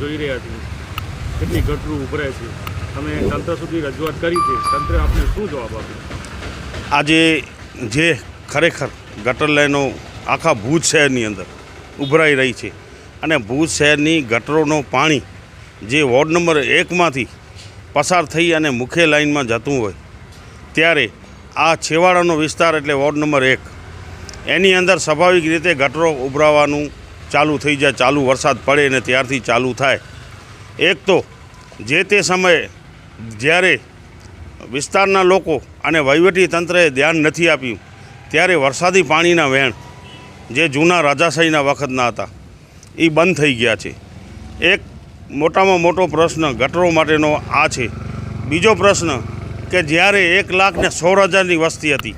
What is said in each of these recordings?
જોઈ રહ્યા છીએ. કેટલી ગટરું ઉભરાય છે. તમે તંત્ર સુધી રજૂઆત કરી છે. તંત્ર આપણે શું જવાબ આપ્યો આજે જે ખરેખર ગટર લાઈનો આખા ભુજ શહેરની અંદર ઉભરાઈ રહી છે અને ભુજ શહેરની ગટરોનું પાણી જે વોર્ડ નંબર એકમાંથી પસાર થઈ અને મુખ્ય લાઇનમાં જતું હોય, ત્યારે આ છેવાડાનો વિસ્તાર એટલે વોર્ડ નંબર એક. એની અંદર સ્વાભાવિક રીતે ગટરો ઉભરાવાનું ચાલુ થઈ જાય, ચાલુ વરસાદ પડે ને ત્યારથી ચાલુ થાય. એક તો જે તે સમયે જ્યારે વિસ્તારના લોકો અને વહીવટી તંત્રએ ધ્યાન નથી આપ્યું, ત્યારે વરસાદી પાણીના વહેણ જે જૂના રાજાશાહીના વખતના હતા એ બંધ થઈ ગયા છે. એક મોટામાં મોટો પ્રશ્ન ગટરો માટેનો આ છે. બીજો પ્રશ્ન કે જ્યારે એક લાખ ને સોળ હજારની વસ્તી હતી,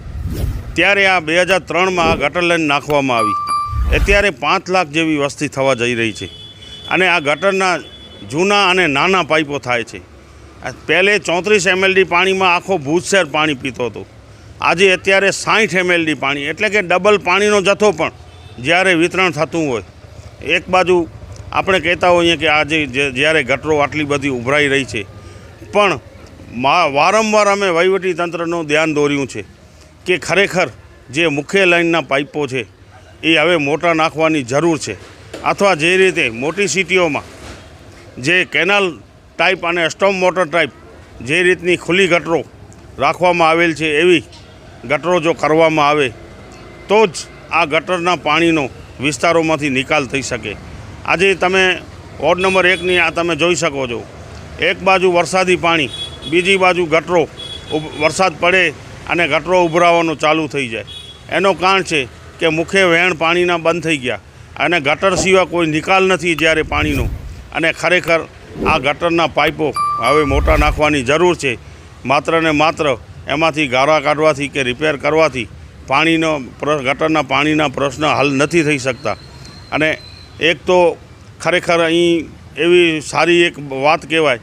ત્યારે આ બે હજાર ત્રણમાં આ ગટર લાઈન નાખવામાં આવી. અત્યારે પાંચ લાખ જેવી વસ્તી થવા જઈ રહી છે. અને આ ગટરના જૂના અને નાના પાઇપો થાય છે. પહેલે ચોત્રીસ એમએલડી પાણીમાં આખો ભૂતસેર પાણી પીતો હતો. આજે અત્યારે સાઠ એમએલડી પાણી, એટલે કે ડબલ પાણીનો જથ્થો પણ જ્યારે વિતરણ થતું હોય. એક બાજુ આપણે કહેતા હોઈએ કે આજે જ્યારે ગટરો આટલી બધી ઉભરાઈ રહી છે. પણ વારંવાર અમે વહીવટી તંત્રનું ધ્યાન દોર્યું છે કે ખરેખર જે મુખ્ય લાઇનના પાઇપો છે એ હવે મોટા નાખવાની જરૂર છે. અથવા જે રીતે મોટી સિટીઓમાં જે કેનાલ ટાઈપ અને સ્ટોમ મોટર ટાઈપ જે રીતની ખુલ્લી ગટરો રાખવામાં આવેલ છે એવી ગટરો જો કરવામાં આવે, તો જ આ ગટરના પાણીનો વિસ્તારોમાંથી નિકાલ થઈ શકે. આજે તમે વોર્ડ નંબર એકની આ તમે જોઈ શકો છો. એક બાજુ વરસાદી પાણી, બીજી બાજુ ગટરો વરસાદ પડે અને ગટરો ઉભરાવાનું ચાલુ થઈ જાય. એનો કારણ છે કે મુખે વહેણ પાણીના બંધ થઈ ગયા. અને ગટર સિવાય કોઈ નિકાલ નથી જ્યારે પાણીનો. અને ખરેખર આ ગટરના પાઇપો હવે મોટા નાખવાની જરૂર છે. માત્ર ને માત્ર એમાંથી ગારા કાઢવાથી કે રિપેર કરવાથી પાણીનો ગટરના પાણીના પ્રશ્ન હલ નથી થઈ શકતા. અને એક તો ખરેખર અહીં એવી સારી એક વાત કહેવાય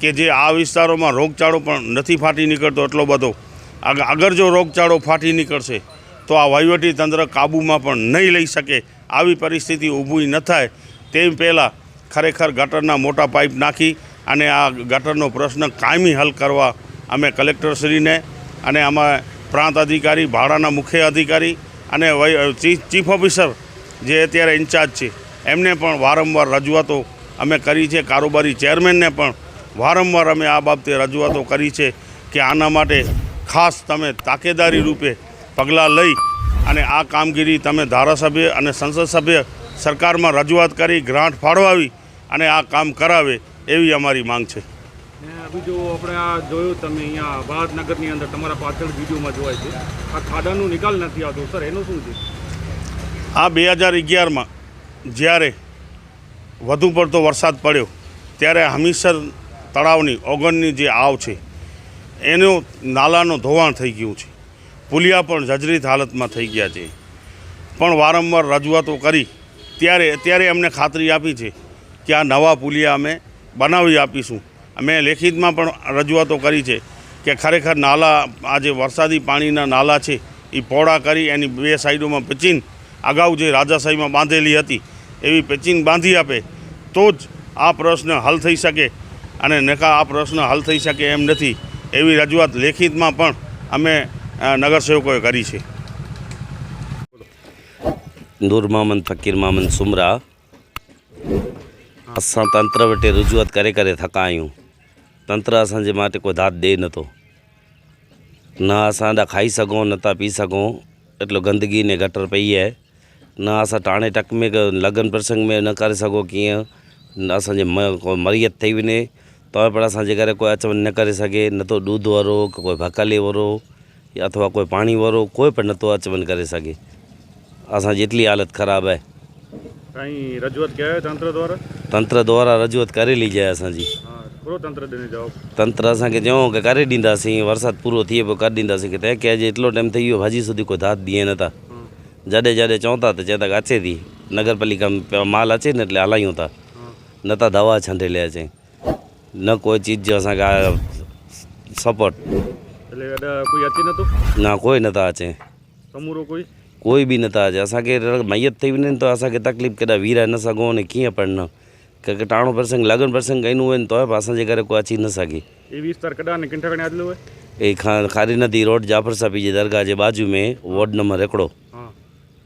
કે જે આ વિસ્તારોમાં રોગચાળો પણ નથી ફાટી નીકળતો એટલો બધો. આગ- અગર જો રોગચાળો ફાટી નીકળશે તો આ વહીવટી તંત્ર કાબૂમાં પણ નહીં લઈ શકે. આવી પરિસ્થિતિ ઊભી ન થાય. તેમ પહેલાં ખરેખર ગટરના મોટા પાઇપ નાખી અને આ ગટરનો પ્રશ્ન કાયમી હલ કરવા અમે કલેક્ટરશ્રીને અને અમારા પ્રાંત અધિકારી, ભાડાના મુખ્ય અધિકારી અને ચીફ ઓફિસર જે અત્યારે ઇન્ચાર્જ છે, એમને પણ વારંવાર રજૂઆતો અમે કરી છે. કારોબારી ચેરમેનને પણ વારંવાર અમે આ બાબતે રજૂઆતો કરી છે કે આના માટે ખાસ તમે તાકેદારી રૂપે પગલાં લઈ અને આ કામગીરી તમે ધારાસભ્ય અને સંસદ સભ્ય સરકારમાં રજૂઆત કરી ગ્રાન્ટ ફાળવાવી અને આ કામ કરાવે એવી અમારી માંગ છે. બીજું આપણે આ જોયું તમે અહીંયા ભારતનગરની અંદર તમારા પાછળ વિડીયોમાં જોવાય છે. આ ખાડાનો નિકાલ નથી આવતો. સર એનું શું છે? આ બે હજાર અગિયારમાં જ્યારે વધુ પડતો વરસાદ પડ્યો ત્યારે હમીસર તળાવની ઓગણની જે આવ છે એનું નાલાનું ધોવાણ થઈ ગયું છે. પુલિયા પણ જર્જરિત હાલતમાં થઈ ગયા છે. પણ વારંવાર રજૂઆતો કરી, ત્યારે અત્યારે અમને ખાતરી આપી છે કે આ નવા પુલિયા અમે બનાવી આપીશું. અમે લેખિતમાં પણ રજૂઆતો કરી છે કે ખરેખર નાલા, આ જે વરસાદી પાણીના નાલા છે, એ પહોળા કરી એની બે સાઈડોમાં પેચીન અગાઉ જે રાજાશાહીમાં બાંધેલી હતી, એવી પેચિંગ બાંધી આપે, તો જ આ પ્રશ્ન હલ થઈ શકે અને નકા આ પ્રશ્ન હલ થઈ શકે એમ નથી. એવી રજૂઆત લેખિતમાં પણ અમે નગરસેવકોએ કરી છે નૂર મામન ફકીર મામન સુમરા असां तंत्र वटि रुजूआत करे करे थका आहियूं तंत्र असांजे मां को दाद ॾिए नथो न असां हेॾा खाई सघूं न था पी सघूं एतिरो गंदगी ने गटर पई आहे न असां टाणे टक में लगन प्रसंग में न करे सघूं कीअं न असांजे म मरियत थी वञे त पर असांजे घर कोई अचु वञु न करे सघे न तो ॾूध वारो कोई भकले वारो अथवा कोई पाणी वारो कोई पिणु नथो अचु वञु करे सघे असांजी एतिरी हालति ख़राबु आहे साईं रजूअत कयो तंत्र द्वारा तंत्र द्वारा रजूअत करे ली जाए असांजी पूरो तंत्र ॾिने जाओ तंत्र असांखे चऊं की करे ॾींदासीं बरसाति पूरो थिए पोइ करे ॾींदासीं की तंहिं कंहिंजे एतिरो टाइम थी वियो भाॼी सुधी को दात ॾिए नथा जॾहिं जॾहिं चऊं था त चए था की अचे थी नगर पालिका में माल अचे न એટલે हलायूं था नथा दवा छंडे ले अचे न कोई चीज जो असांखे सपोर्ट એટલે અડા કોઈ અચી નતું न कोई नथा अचे સમૂરો કોઈ कोई बि नथा अचे असांखे र- मैयत थी वञे त असांखे तकलीफ़ केॾा वीराए न सघूं ने कीअं पण न કે કે ટાણो प्रसंग लॻन प्रसंग कयूं आहिनि तोइ बि असांजे घर को अची न सघे એ વિસ્તાર કડા ને કિંઠા કણે આવેલો હોય એ ખા ખારી नदी रोड जाफर साहब जी दरगाह जे बाजू में वॉर्ड नंबर हिकिड़ो